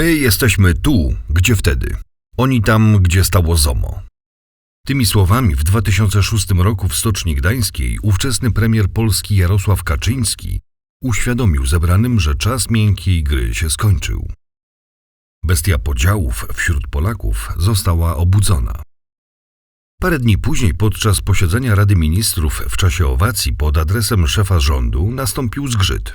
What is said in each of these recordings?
My jesteśmy tu, gdzie wtedy. Oni tam, gdzie stało ZOMO. Tymi słowami w 2006 roku w Stoczni Gdańskiej ówczesny premier Polski Jarosław Kaczyński uświadomił zebranym, że czas miękkiej gry się skończył. Bestia podziałów wśród Polaków została obudzona. Parę dni później, podczas posiedzenia Rady Ministrów w czasie owacji pod adresem szefa rządu, nastąpił zgrzyt.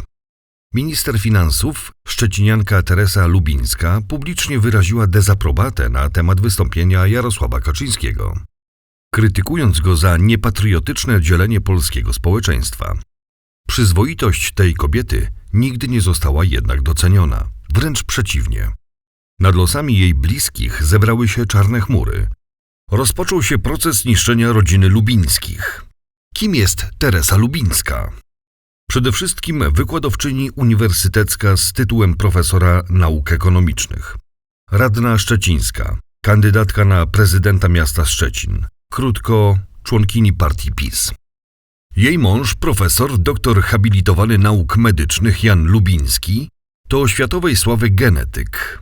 Minister finansów, szczecinianka Teresa Lubińska, publicznie wyraziła dezaprobatę na temat wystąpienia Jarosława Kaczyńskiego, krytykując go za niepatriotyczne dzielenie polskiego społeczeństwa. Przyzwoitość tej kobiety nigdy nie została jednak doceniona, wręcz przeciwnie. Nad losami jej bliskich zebrały się czarne chmury. Rozpoczął się proces niszczenia rodziny Lubińskich. Kim jest Teresa Lubińska? Przede wszystkim wykładowczyni uniwersytecka z tytułem profesora nauk ekonomicznych. Radna Szczecińska, kandydatka na prezydenta miasta Szczecin, krótko członkini partii PiS. Jej mąż, profesor, doktor habilitowany nauk medycznych Jan Lubiński, to światowej sławy genetyk.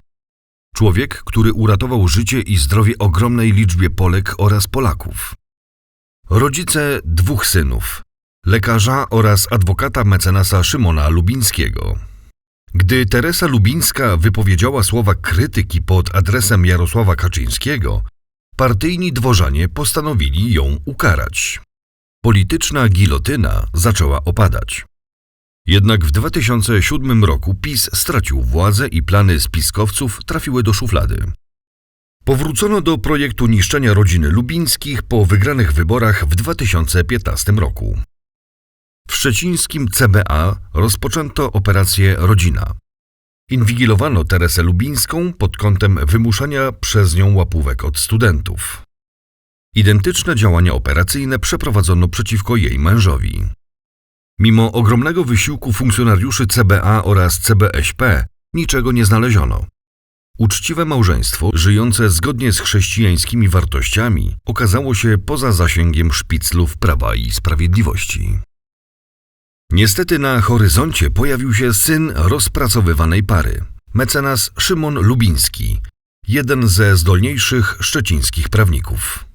Człowiek, który uratował życie i zdrowie ogromnej liczbie Polek oraz Polaków. Rodzice dwóch synów, lekarza oraz adwokata mecenasa Szymona Lubińskiego. Gdy Teresa Lubińska wypowiedziała słowa krytyki pod adresem Jarosława Kaczyńskiego, partyjni dworzanie postanowili ją ukarać. Polityczna gilotyna zaczęła opadać. Jednak w 2007 roku PiS stracił władzę i plany spiskowców trafiły do szuflady. Powrócono do projektu niszczenia rodziny Lubińskich po wygranych wyborach w 2015 roku. W szczecińskim CBA rozpoczęto operację Rodzina. Inwigilowano Teresę Lubińską pod kątem wymuszania przez nią łapówek od studentów. Identyczne działania operacyjne przeprowadzono przeciwko jej mężowi. Mimo ogromnego wysiłku funkcjonariuszy CBA oraz CBŚP niczego nie znaleziono. Uczciwe małżeństwo, żyjące zgodnie z chrześcijańskimi wartościami, okazało się poza zasięgiem szpiclów prawa i sprawiedliwości. Niestety na horyzoncie pojawił się syn rozpracowywanej pary, mecenas Szymon Lubiński, jeden ze zdolniejszych szczecińskich prawników.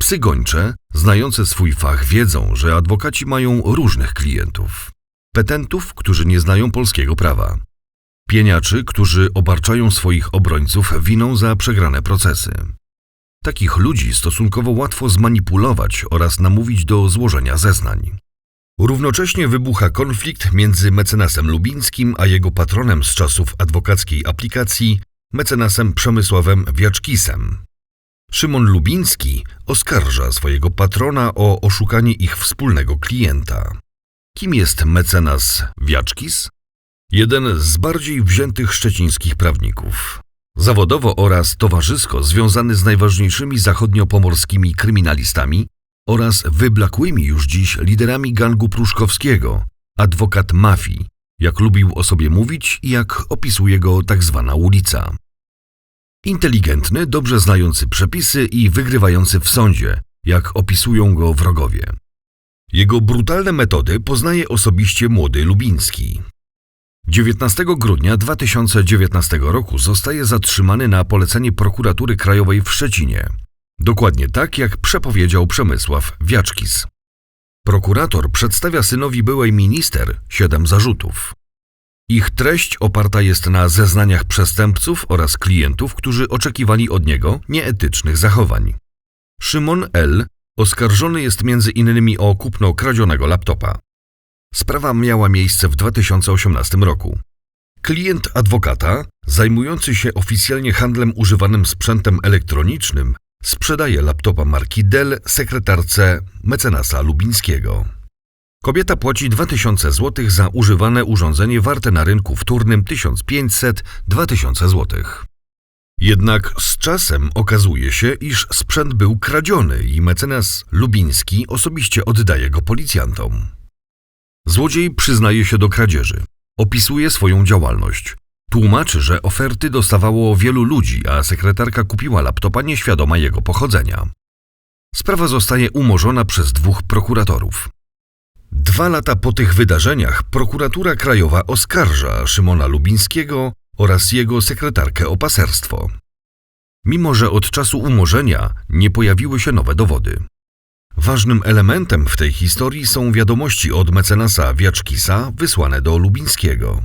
Psy gończe, znające swój fach, wiedzą, że adwokaci mają różnych klientów. Petentów, którzy nie znają polskiego prawa. Pieniaczy, którzy obarczają swoich obrońców winą za przegrane procesy. Takich ludzi stosunkowo łatwo zmanipulować oraz namówić do złożenia zeznań. Równocześnie wybucha konflikt między mecenasem Lubińskim a jego patronem z czasów adwokackiej aplikacji, mecenasem Przemysławem Wiaczkisem. Szymon Lubiński oskarża swojego patrona o oszukanie ich wspólnego klienta. Kim jest mecenas Wiaczkis? Jeden z bardziej wziętych szczecińskich prawników. Zawodowo oraz towarzysko związany z najważniejszymi zachodniopomorskimi kryminalistami oraz wyblakłymi już dziś liderami gangu pruszkowskiego, adwokat mafii, jak lubił o sobie mówić i jak opisuje go tak zwana ulica. Inteligentny, dobrze znający przepisy i wygrywający w sądzie, jak opisują go wrogowie. Jego brutalne metody poznaje osobiście młody Lubiński. 19 grudnia 2019 roku zostaje zatrzymany na polecenie prokuratury krajowej w Szczecinie. Dokładnie tak, jak przepowiedział Przemysław Wiaczkis. Prokurator przedstawia synowi byłej minister siedem zarzutów. Ich treść oparta jest na zeznaniach przestępców oraz klientów, którzy oczekiwali od niego nieetycznych zachowań. Szymon L. oskarżony jest między innymi o kupno kradzionego laptopa. Sprawa miała miejsce w 2018 roku. Klient adwokata, zajmujący się oficjalnie handlem używanym sprzętem elektronicznym, sprzedaje laptopa marki Dell sekretarce mecenasa Lubińskiego. Kobieta płaci 2000 zł za używane urządzenie warte na rynku wtórnym 1500-2000 zł. Jednak z czasem okazuje się, iż sprzęt był kradziony i mecenas Lubiński osobiście oddaje go policjantom. Złodziej przyznaje się do kradzieży, opisuje swoją działalność. Tłumaczy, że oferty dostawało wielu ludzi, a sekretarka kupiła laptopa nieświadoma jego pochodzenia. Sprawa zostaje umorzona przez dwóch prokuratorów. Dwa lata po tych wydarzeniach prokuratura krajowa oskarża Szymona Lubińskiego oraz jego sekretarkę o paserstwo. Mimo, że od czasu umorzenia nie pojawiły się nowe dowody. Ważnym elementem w tej historii są wiadomości od mecenasa Wiaczkisa wysłane do Lubińskiego.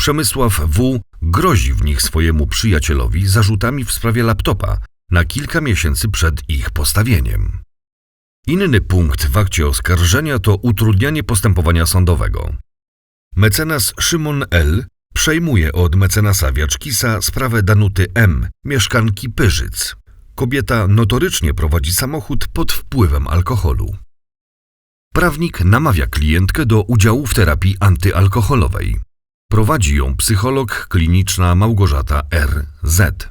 Przemysław W. grozi w nich swojemu przyjacielowi zarzutami w sprawie laptopa na kilka miesięcy przed ich postawieniem. Inny punkt w akcie oskarżenia to utrudnianie postępowania sądowego. Mecenas Szymon L. przejmuje od mecenasa Wiaczkisa sprawę Danuty M., mieszkanki Pyrzyc. Kobieta notorycznie prowadzi samochód pod wpływem alkoholu. Prawnik namawia klientkę do udziału w terapii antyalkoholowej. Prowadzi ją psycholog kliniczna Małgorzata R. Z.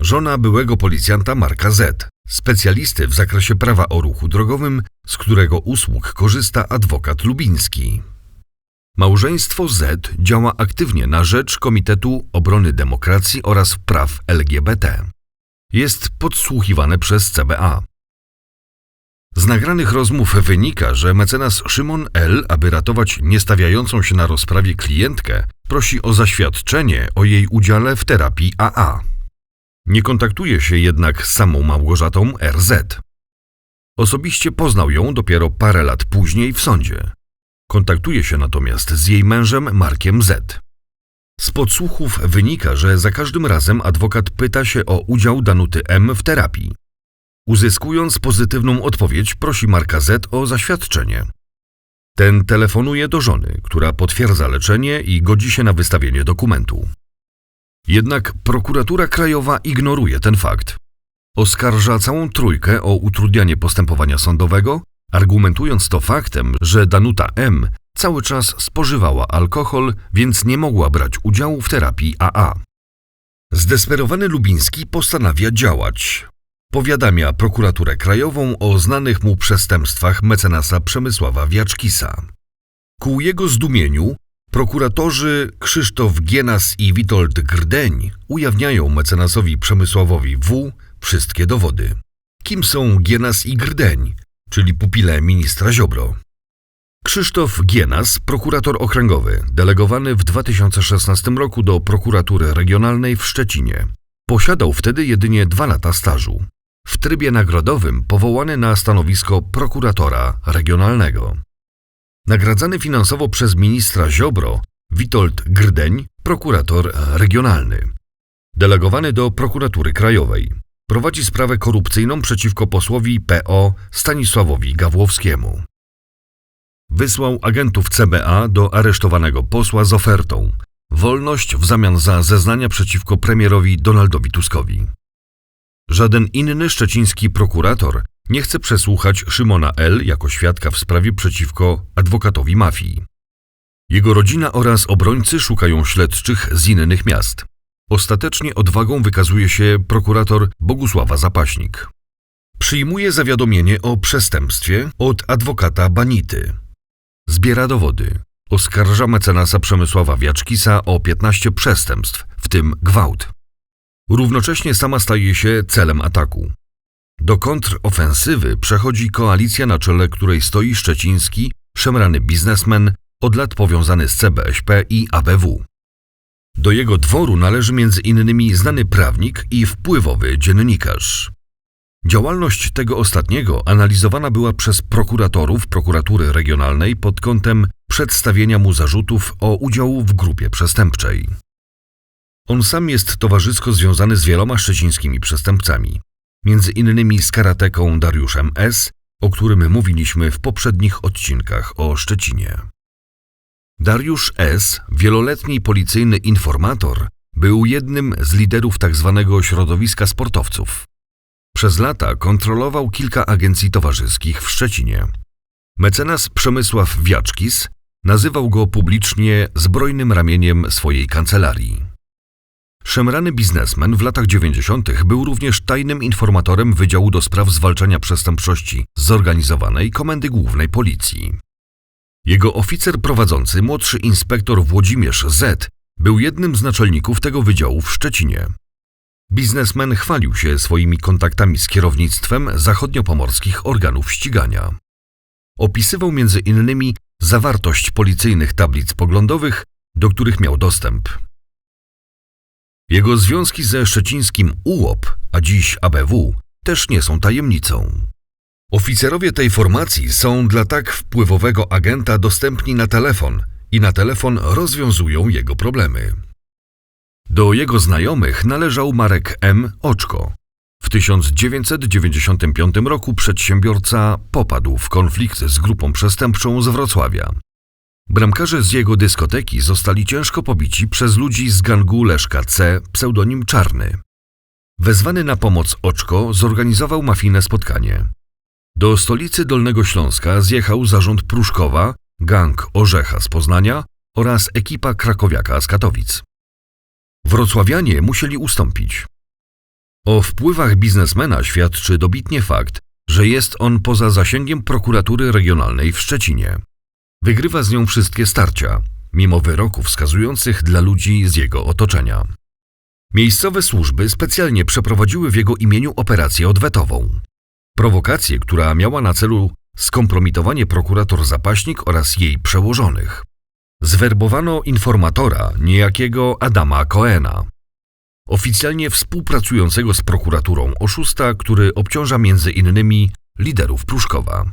Żona byłego policjanta Marka Z. Specjalisty w zakresie prawa o ruchu drogowym, z którego usług korzysta adwokat Lubiński. Małżeństwo Z działa aktywnie na rzecz Komitetu Obrony Demokracji oraz Praw LGBT. Jest podsłuchiwane przez CBA. Z nagranych rozmów wynika, że mecenas Szymon L., aby ratować niestawiającą się na rozprawie klientkę, prosi o zaświadczenie o jej udziale w terapii AA. Nie kontaktuje się jednak z samą Małgorzatą RZ. Osobiście poznał ją dopiero parę lat później w sądzie. Kontaktuje się natomiast z jej mężem Markiem Z. Z podsłuchów wynika, że za każdym razem adwokat pyta się o udział Danuty M w terapii. Uzyskując pozytywną odpowiedź, prosi Marka Z o zaświadczenie. Ten telefonuje do żony, która potwierdza leczenie i godzi się na wystawienie dokumentu. Jednak prokuratura krajowa ignoruje ten fakt. Oskarża całą trójkę o utrudnianie postępowania sądowego, argumentując to faktem, że Danuta M. cały czas spożywała alkohol, więc nie mogła brać udziału w terapii AA. Zdesperowany Lubiński postanawia działać. Powiadamia prokuraturę krajową o znanych mu przestępstwach mecenasa Przemysława Wiaczkisa. Ku jego zdumieniu prokuratorzy Krzysztof Gienas i Witold Grdeń ujawniają mecenasowi Przemysławowi W. wszystkie dowody. Kim są Gienas i Grdeń, czyli pupile ministra Ziobro? Krzysztof Gienas, prokurator okręgowy, delegowany w 2016 roku do prokuratury regionalnej w Szczecinie. Posiadał wtedy jedynie dwa lata stażu. W trybie nagrodowym powołany na stanowisko prokuratora regionalnego. Nagradzany finansowo przez ministra Ziobro, Witold Grdeń, prokurator regionalny. Delegowany do prokuratury krajowej. Prowadzi sprawę korupcyjną przeciwko posłowi PO Stanisławowi Gawłowskiemu. Wysłał agentów CBA do aresztowanego posła z ofertą wolność w zamian za zeznania przeciwko premierowi Donaldowi Tuskowi. Żaden inny szczeciński prokurator nie chce przesłuchać Szymona L. jako świadka w sprawie przeciwko adwokatowi mafii. Jego rodzina oraz obrońcy szukają śledczych z innych miast. Ostatecznie odwagą wykazuje się prokurator Bogusława Zapaśnik. Przyjmuje zawiadomienie o przestępstwie od adwokata Banity. Zbiera dowody. Oskarża mecenasa Przemysława Wiaczkisa o 15 przestępstw, w tym gwałt. Równocześnie sama staje się celem ataku. Do kontrofensywy przechodzi koalicja, na czele której stoi szczeciński, szemrany biznesmen, od lat powiązany z CBŚP i ABW. Do jego dworu należy między innymi znany prawnik i wpływowy dziennikarz. Działalność tego ostatniego analizowana była przez prokuratorów prokuratury regionalnej pod kątem przedstawienia mu zarzutów o udział w grupie przestępczej. On sam jest towarzysko związany z wieloma szczecińskimi przestępcami, między innymi z karateką Dariuszem S., o którym mówiliśmy w poprzednich odcinkach o Szczecinie. Dariusz S., wieloletni policyjny informator, był jednym z liderów tzw. Tak środowiska sportowców. Przez lata kontrolował kilka agencji towarzyskich w Szczecinie. Mecenas Przemysław Wiaczkis nazywał go publicznie zbrojnym ramieniem swojej kancelarii. Szemrany biznesmen w latach 90. był również tajnym informatorem Wydziału do Spraw Zwalczania Przestępczości Zorganizowanej Komendy Głównej Policji. Jego oficer prowadzący, młodszy inspektor Włodzimierz Z., był jednym z naczelników tego wydziału w Szczecinie. Biznesmen chwalił się swoimi kontaktami z kierownictwem zachodniopomorskich organów ścigania. Opisywał między innymi zawartość policyjnych tablic poglądowych, do których miał dostęp. Jego związki ze szczecińskim UOP, a dziś ABW, też nie są tajemnicą. Oficerowie tej formacji są dla tak wpływowego agenta dostępni na telefon i na telefon rozwiązują jego problemy. Do jego znajomych należał Marek M. Oczko. W 1995 roku przedsiębiorca popadł w konflikt z grupą przestępczą z Wrocławia. Bramkarze z jego dyskoteki zostali ciężko pobici przez ludzi z gangu Leszka C., pseudonim Czarny. Wezwany na pomoc Oczko zorganizował mafijne spotkanie. Do stolicy Dolnego Śląska zjechał zarząd Pruszkowa, gang Orzecha z Poznania oraz ekipa krakowiaka z Katowic. Wrocławianie musieli ustąpić. O wpływach biznesmena świadczy dobitnie fakt, że jest on poza zasięgiem prokuratury regionalnej w Szczecinie. Wygrywa z nią wszystkie starcia, mimo wyroków wskazujących dla ludzi z jego otoczenia. Miejscowe służby specjalnie przeprowadziły w jego imieniu operację odwetową. Prowokację, która miała na celu skompromitowanie prokurator Zapaśnik oraz jej przełożonych. Zwerbowano informatora, niejakiego Adama Coena. Oficjalnie współpracującego z prokuraturą oszusta, który obciąża między innymi liderów Pruszkowa.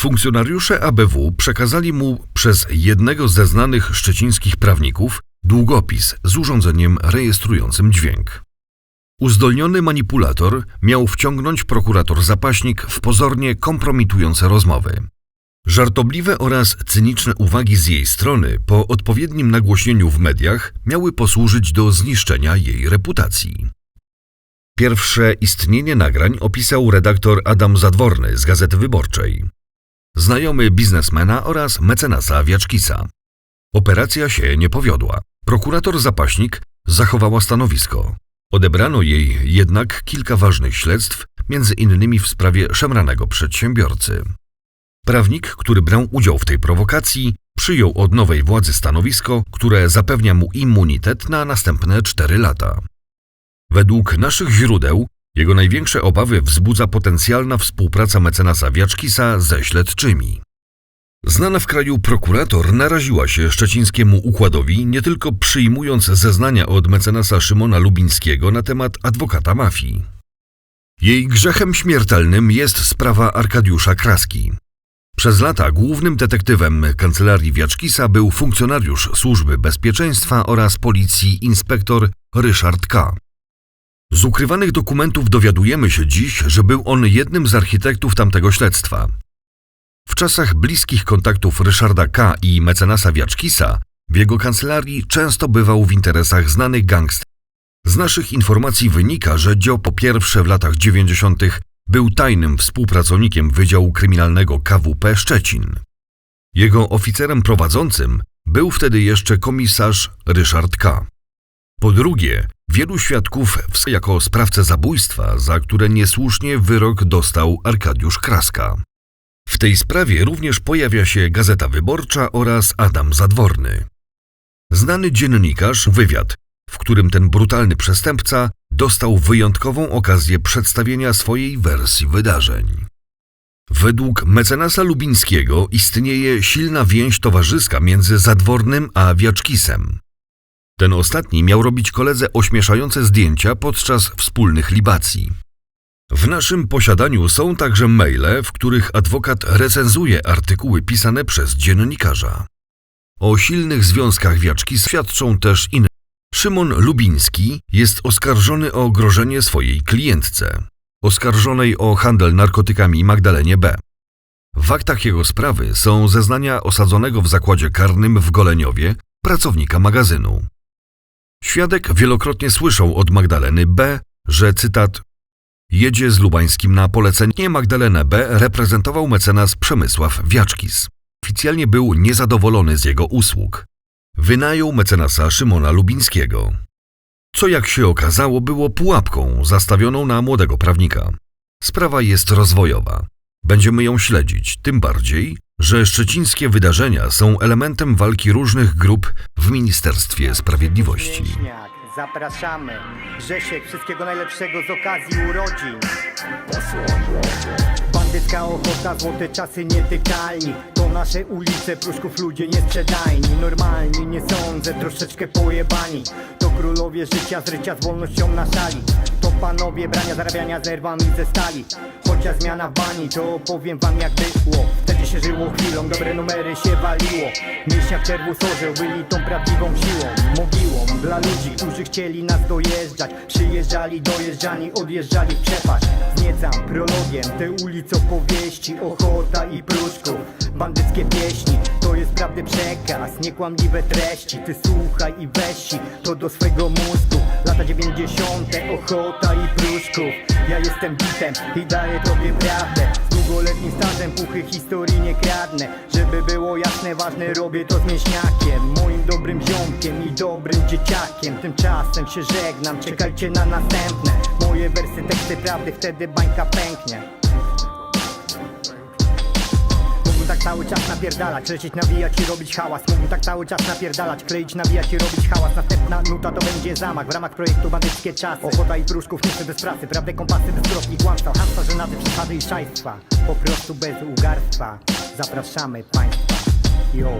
Funkcjonariusze ABW przekazali mu przez jednego ze znanych szczecińskich prawników długopis z urządzeniem rejestrującym dźwięk. Uzdolniony manipulator miał wciągnąć prokurator zapaśnik w pozornie kompromitujące rozmowy. Żartobliwe oraz cyniczne uwagi z jej strony po odpowiednim nagłośnieniu w mediach miały posłużyć do zniszczenia jej reputacji. Pierwsze istnienie nagrań opisał redaktor Adam Zadworny z Gazety Wyborczej. Znajomy biznesmena oraz mecenasa Wiaczkisa. Operacja się nie powiodła. Prokurator Zapaśnik zachowała stanowisko. Odebrano jej jednak kilka ważnych śledztw, między innymi w sprawie szemranego przedsiębiorcy. Prawnik, który brał udział w tej prowokacji, przyjął od nowej władzy stanowisko, które zapewnia mu immunitet na następne cztery lata. Według naszych źródeł jego największe obawy wzbudza potencjalna współpraca mecenasa Wiaczkisa ze śledczymi. Znana w kraju prokurator naraziła się szczecińskiemu układowi nie tylko przyjmując zeznania od mecenasa Szymona Lubińskiego na temat adwokata mafii. Jej grzechem śmiertelnym jest sprawa Arkadiusza Kraski. Przez lata głównym detektywem kancelarii Wiaczkisa był funkcjonariusz Służby Bezpieczeństwa oraz Policji inspektor Ryszard K. Z ukrywanych dokumentów dowiadujemy się dziś, że był on jednym z architektów tamtego śledztwa. W czasach bliskich kontaktów Ryszarda K. i mecenasa Wiaczkisa w jego kancelarii często bywał w interesach znanych gangsterów. Z naszych informacji wynika, że Dzio po pierwsze w latach 90. był tajnym współpracownikiem Wydziału Kryminalnego KWP Szczecin. Jego oficerem prowadzącym był wtedy jeszcze komisarz Ryszard K. Po drugie, wielu świadków jako sprawcę zabójstwa, za które niesłusznie wyrok dostał Arkadiusz Kraska. W tej sprawie również pojawia się Gazeta Wyborcza oraz Adam Zadworny. Znany dziennikarz wywiad, w którym ten brutalny przestępca dostał wyjątkową okazję przedstawienia swojej wersji wydarzeń. Według mecenasa Lubińskiego istnieje silna więź towarzyska między Zadwornym a Wiaczkisem. Ten ostatni miał robić koledze ośmieszające zdjęcia podczas wspólnych libacji. W naszym posiadaniu są także maile, w których adwokat recenzuje artykuły pisane przez dziennikarza. O silnych związkach Wiaczki świadczą też inne. Szymon Lubiński jest oskarżony o grożenie swojej klientce, oskarżonej o handel narkotykami Magdalenie B. W aktach jego sprawy są zeznania osadzonego w zakładzie karnym w Goleniowie pracownika magazynu. Świadek wielokrotnie słyszał od Magdaleny B., że cytat jedzie z Lubańskim na polecenie Magdalenę B. reprezentował mecenas Przemysław Wiaczkis. Oficjalnie był niezadowolony z jego usług. Wynajął mecenasa Szymona Lubińskiego. Co jak się okazało było pułapką zastawioną na młodego prawnika. Sprawa jest rozwojowa. Będziemy ją śledzić, tym bardziej, że szczecińskie wydarzenia są elementem walki różnych grup w Ministerstwie Sprawiedliwości. Zapraszamy. Grzesiek, wszystkiego najlepszego z okazji urodzin. Bandycka ochota, złote czasy nietykalni To nasze ulice, pruszków ludzie niesprzedajni Normalni, nie sądzę, troszeczkę pojebani To królowie życia, zrycia z wolnością na szali To panowie brania, zarabiania zerwami ze stali Chociaż zmiana w bani, to opowiem wam jak było Wtedy się żyło chwilą, dobre numery się waliło. Mięśniak czerwu sorzeł byli tą prawdziwą siłą. Mogiłą dla ludzi, którzy chcieli nas dojeżdżać. Przyjeżdżali, dojeżdżani, odjeżdżali w przepaść. Zniecam prologiem te ulic opowieści Ochota i pruszków, bandyckie pieśni To jest prawdy przekaz, niekłamliwe treści. Ty słuchaj i weź to do swego mózgu. Lata 90. ochota i pruszków. Ja jestem bitem i daję tobie prawdę długoletnim stażem puchy historii nie kradnę. Żeby było jasne, ważne robię to z mięśniakiem. Moim dobrym ziomkiem i dobrym dzieciakiem. Tymczasem się żegnam, czekajcie na następne. Moje wersy, teksty prawdy, wtedy bańka pęknie cały czas napierdalać, lecieć, nawijać i robić hałas. Mógłbym tak cały czas napierdalać, kleić, nawijać i robić hałas. Następna nuta to będzie zamach. W ramach projektu Bandyckie Czasy. Ochota i pruszków, niestety bez pracy, prawdę kompasy bez kropli kłamstwa Hamstwa, żenady, przesady i szajstwa. Po prostu bez ugarstwa. Zapraszamy Państwa. Yo